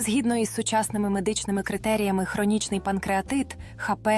Згідно із сучасними медичними критеріями, хронічний панкреатит ХП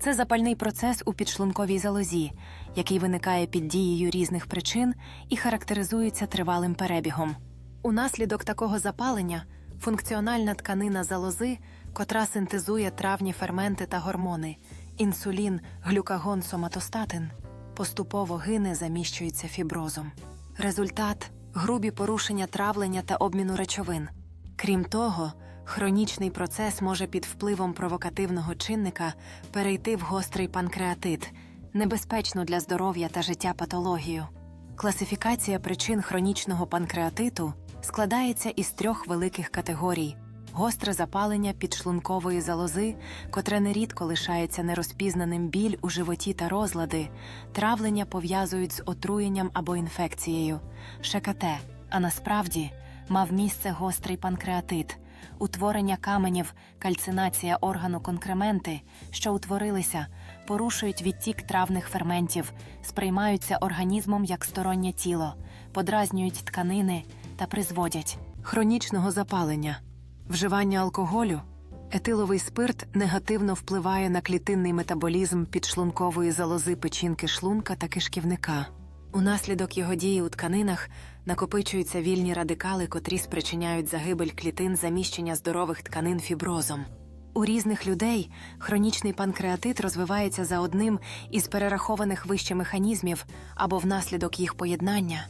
це запальний процес у підшлунковій залозі, який виникає під дією різних причин і характеризується тривалим перебігом. Унаслідок такого запалення функціональна тканина залози, котра синтезує травні ферменти та гормони, інсулін, глюкагон, соматостатин, поступово гине, заміщується фіброзом. Результат грубі порушення травлення та обміну речовин. Крім того, хронічний процес може під впливом провокативного чинника перейти в гострий панкреатит, небезпечну для здоров'я та життя патологію. Класифікація причин хронічного панкреатиту складається із трьох великих категорій: гостре запалення підшлункової залози, котре нерідко лишається нерозпізнаним біль у животі та розлади, травлення пов'язують з отруєнням або інфекцією, ШКТ, а насправді мав місце гострий панкреатит, утворення каменів, кальцинація органу конкременти, що утворилися, порушують відтік травних ферментів, сприймаються організмом як стороннє тіло, подразнюють тканини та призводять хронічного запалення, вживання алкоголю. Етиловий спирт негативно впливає на клітинний метаболізм підшлункової залози печінки шлунка та кишківника. Унаслідок його дії у тканинах накопичуються вільні радикали, котрі спричиняють загибель клітин заміщення здорових тканин фіброзом. У різних людей хронічний панкреатит розвивається за одним із перерахованих вище механізмів або внаслідок їх поєднання.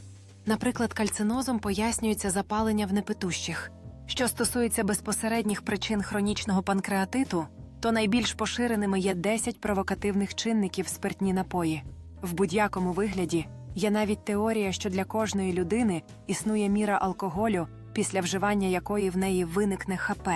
Наприклад, кальцинозом пояснюється запалення в непитущих. Що стосується безпосередніх причин хронічного панкреатиту, то найбільш поширеними є 10 провокативних чинників спиртні напої. В будь-якому вигляді є навіть теорія, що для кожної людини існує міра алкоголю, після вживання якої в неї виникне ХП.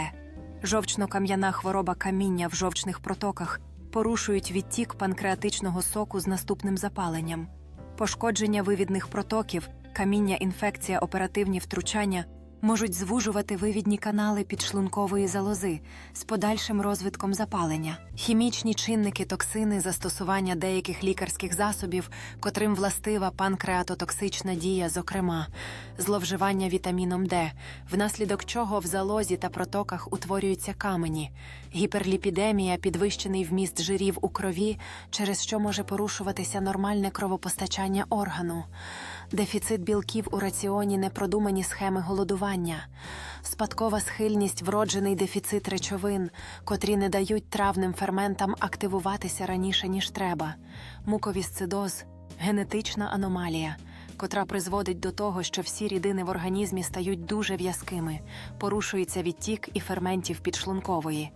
Жовчно-кам'яна хвороба каміння в жовчних протоках порушують відтік панкреатичного соку з наступним запаленням. Пошкодження вивідних протоків, каміння, інфекція, оперативні втручання можуть звужувати вивідні канали підшлункової залози з подальшим розвитком запалення, хімічні чинники, токсини, застосування деяких лікарських засобів, котрим властива панкреатотоксична дія, зокрема, зловживання вітаміном Д, внаслідок чого в залозі та протоках утворюються камені, гіперліпідемія, підвищений вміст жирів у крові, через що може порушуватися нормальне кровопостачання органу, дефіцит білків у раціоні, непродумані схеми голодування, спадкова схильність, вроджений дефіцит речовин, котрі не дають травним ферментам активуватися раніше, ніж треба, муковісцидоз, генетична аномалія. Котра призводить до того, що всі рідини в організмі стають дуже в'язкими, порушується відтік і ферментів підшлункової,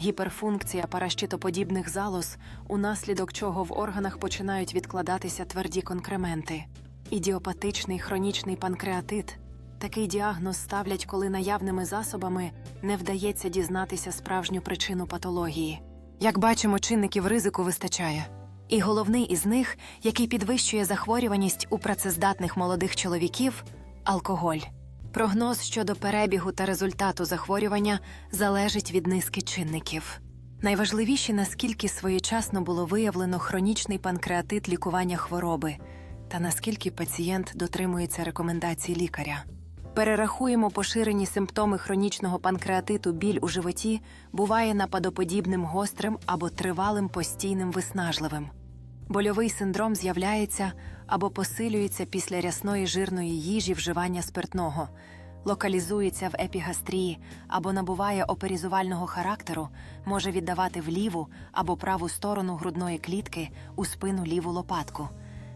гіперфункція паращитоподібних залоз, унаслідок чого в органах починають відкладатися тверді конкременти, ідіопатичний хронічний панкреатит. Такий діагноз ставлять, коли наявними засобами не вдається дізнатися справжню причину патології. Як бачимо, чинників ризику вистачає. І головний із них, який підвищує захворюваність у працездатних молодих чоловіків алкоголь. Прогноз щодо перебігу та результату захворювання залежить від низки чинників. Найважливіші, наскільки своєчасно було виявлено хронічний панкреатит лікування хвороби, та наскільки пацієнт дотримується рекомендацій лікаря. Перерахуємо поширені симптоми хронічного панкреатиту біль у животі буває нападоподібним гострим або тривалим постійним виснажливим. Больовий синдром з'являється або посилюється після рясної жирної їжі вживання спиртного, локалізується в епігастрії або набуває оперізувального характеру, може віддавати в ліву або праву сторону грудної клітки у спину ліву лопатку,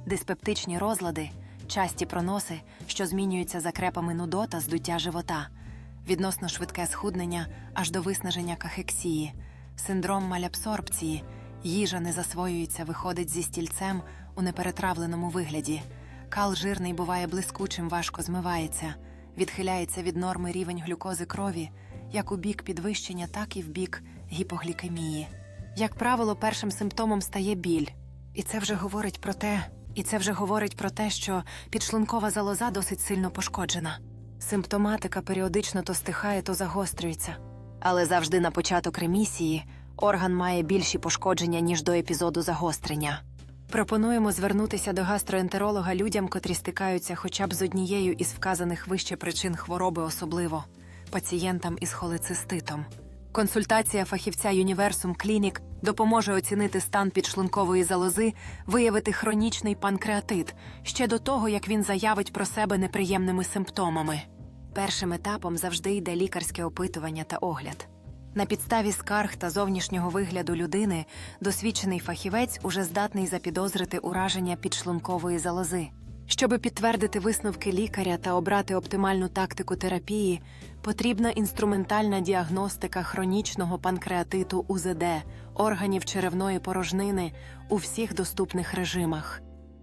диспептичні розлади, часті проноси, що змінюються закрепами нудота, здуття живота, відносно швидке схуднення аж до виснаження кахексії, синдром малябсорбції, їжа не засвоюється, виходить зі стільцем у неперетравленому вигляді. Кал жирний буває блискучим, важко змивається, відхиляється від норми рівень глюкози крові, як у бік підвищення, так і в бік гіпоглікемії. Як правило, першим симптомом стає біль, і це вже говорить про те, і це вже говорить про те, що підшлункова залоза досить сильно пошкоджена. Симптоматика періодично то стихає, то загострюється. Але завжди на початок ремісії орган має більші пошкодження, ніж до епізоду загострення. Пропонуємо звернутися до гастроентеролога людям, котрі стикаються хоча б з однією із вказаних вище причин хвороби особливо. пацієнтам із холециститом. Консультація фахівця Юніверсум Клінік допоможе оцінити стан підшлункової залози, виявити хронічний панкреатит ще до того, як він заявить про себе неприємними симптомами. Першим етапом завжди йде лікарське опитування та огляд. На підставі скарг та зовнішнього вигляду людини досвідчений фахівець уже здатний запідозрити ураження підшлункової залози. Щоби підтвердити висновки лікаря та обрати оптимальну тактику терапії, потрібна інструментальна діагностика хронічного панкреатиту УЗД, органів черевної порожнини у всіх доступних режимах,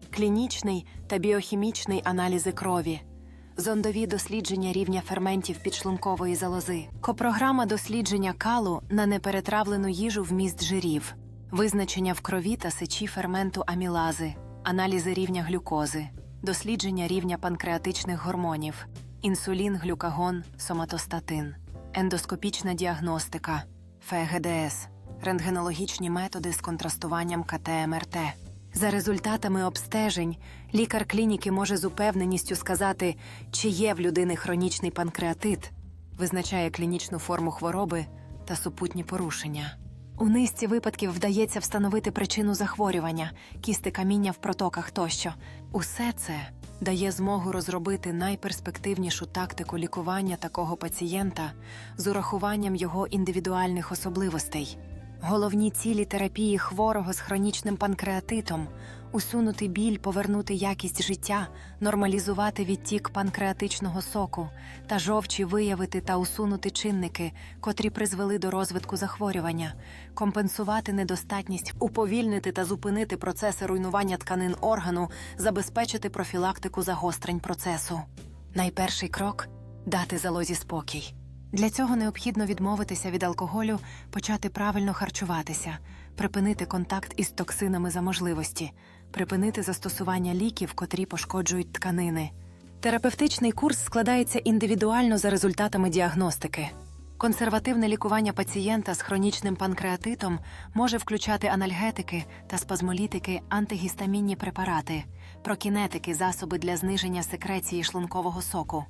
клінічний та біохімічний аналізи крові, зондові дослідження рівня ферментів підшлункової залози, копрограма дослідження калу на неперетравлену їжу вміст жирів, визначення в крові та сечі ферменту амілази, аналізи рівня глюкози, дослідження рівня панкреатичних гормонів, інсулін, глюкагон, соматостатин, ендоскопічна діагностика, ФГДС, рентгенологічні методи з контрастуванням КТ-МРТ. За результатами обстежень, лікар клініки може з упевненістю сказати, чи є в людини хронічний панкреатит, визначає клінічну форму хвороби та супутні порушення. У низці випадків вдається встановити причину захворювання, кісти каміння в протоках тощо. Усе це дає змогу розробити найперспективнішу тактику лікування такого пацієнта з урахуванням його індивідуальних особливостей. Головні цілі терапії хворого з хронічним панкреатитом усунути біль, повернути якість життя, нормалізувати відтік панкреатичного соку та жовчі виявити та усунути чинники, котрі призвели до розвитку захворювання, компенсувати недостатність, уповільнити та зупинити процеси руйнування тканин органу, забезпечити профілактику загострень процесу. Найперший крок дати залозі спокій. Для цього необхідно відмовитися від алкоголю, почати правильно харчуватися, припинити контакт із токсинами за можливості, припинити застосування ліків, котрі пошкоджують тканини. Терапевтичний курс складається індивідуально за результатами діагностики. Консервативне лікування пацієнта з хронічним панкреатитом може включати анальгетики та спазмолітики, антигістамінні препарати, прокінетики, засоби для зниження секреції шлункового соку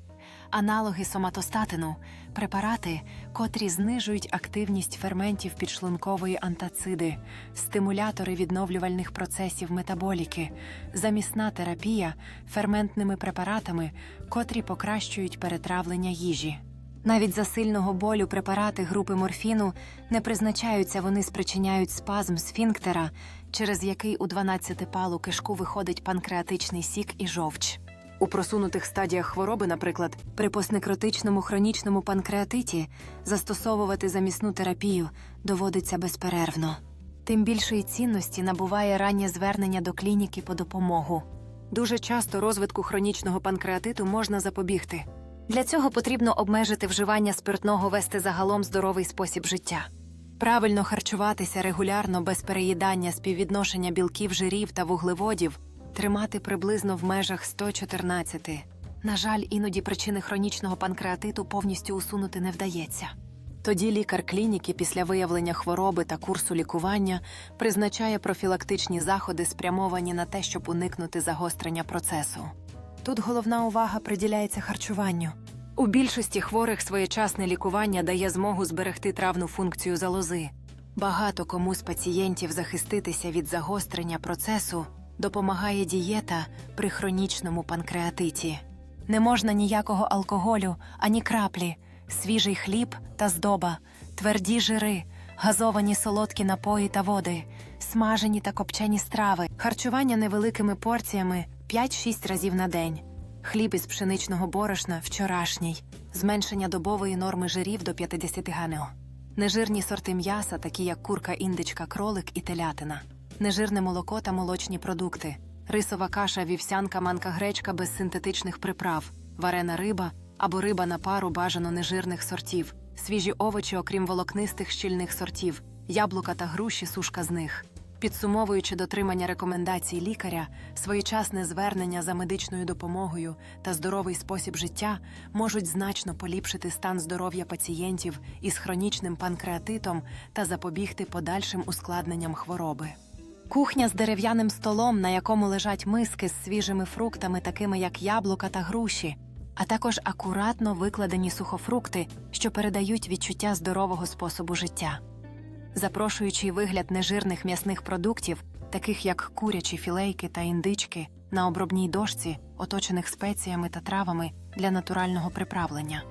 аналоги соматостатину, препарати, котрі знижують активність ферментів підшлункової антациди, стимулятори відновлювальних процесів метаболіки, замісна терапія ферментними препаратами, котрі покращують перетравлення їжі. Навіть за сильного болю препарати групи морфіну не призначаються, вони спричиняють спазм сфінктера, через який у 12-палу кишку виходить панкреатичний сік і жовч. У просунутих стадіях хвороби, наприклад, при постнекротичному хронічному панкреатиті, застосовувати замісну терапію доводиться безперервно. Тим більшої цінності набуває раннє звернення до клініки по допомогу. Дуже часто розвитку хронічного панкреатиту можна запобігти. Для цього потрібно обмежити вживання спиртного, вести загалом здоровий спосіб життя. Правильно харчуватися регулярно без переїдання співвідношення білків, жирів та вуглеводів тримати приблизно в межах 114. На жаль, іноді причини хронічного панкреатиту повністю усунути не вдається. Тоді лікар клініки після виявлення хвороби та курсу лікування призначає профілактичні заходи, спрямовані на те, щоб уникнути загострення процесу. Тут головна увага приділяється харчуванню. У більшості хворих своєчасне лікування дає змогу зберегти травну функцію залози. Багато кому з пацієнтів захиститися від загострення процесу допомагає дієта при хронічному панкреатиті. Не можна ніякого алкоголю, ані краплі, свіжий хліб та здоба, тверді жири, газовані солодкі напої та води, смажені та копчені страви, харчування невеликими порціями 5-6 разів на день, хліб із пшеничного борошна вчорашній, зменшення добової норми жирів до 50 ГНО. Нежирні сорти м'яса, такі як курка, індичка, кролик і телятина нежирне молоко та молочні продукти, рисова каша, вівсянка, манка гречка без синтетичних приправ, варена риба або риба на пару бажано нежирних сортів, свіжі овочі, окрім волокнистих щільних сортів, яблука та груші, сушка з них. Підсумовуючи дотримання рекомендацій лікаря, своєчасне звернення за медичною допомогою та здоровий спосіб життя можуть значно поліпшити стан здоров'я пацієнтів із хронічним панкреатитом та запобігти подальшим ускладненням хвороби. Кухня з дерев'яним столом, на якому лежать миски з свіжими фруктами, такими як яблука та груші, а також акуратно викладені сухофрукти, що передають відчуття здорового способу життя. Запрошуючий вигляд нежирних м'ясних продуктів, таких як курячі філейки та індички, на обробній дошці, оточених спеціями та травами для натурального приправлення.